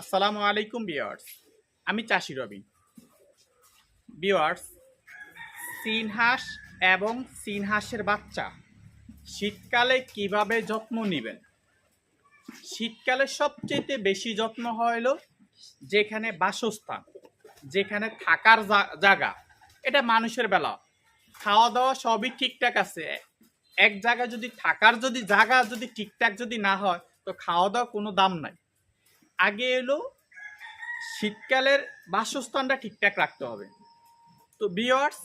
আসসালামু আলাইকুম বিয়ার্স আমি চাষি রবি। বিয়ার্স সিনহাস এবং সিনহাসের বাচ্চা। শীতকালে কীভাবে যত্ন নেবেন? শীতকালে সবচেয়ে বেশি যত্ন হলো যেখানে বাসস্থান, যেখানে থাকার জায়গা এটা মানুষের বেলা। খাওয়া দাওয়া সবই ঠিকঠাক আছে। এক জায়গায় যদি থাকার যদি জায়গা যদি ঠিকঠাক যদি না হয়, তো খাওয়া দাওয়া কোনো দাম নাই। আগে এলো শীতকালের বাসস্থানটা ঠিকঠাক রাখতে হবে। তো বিয়ার্স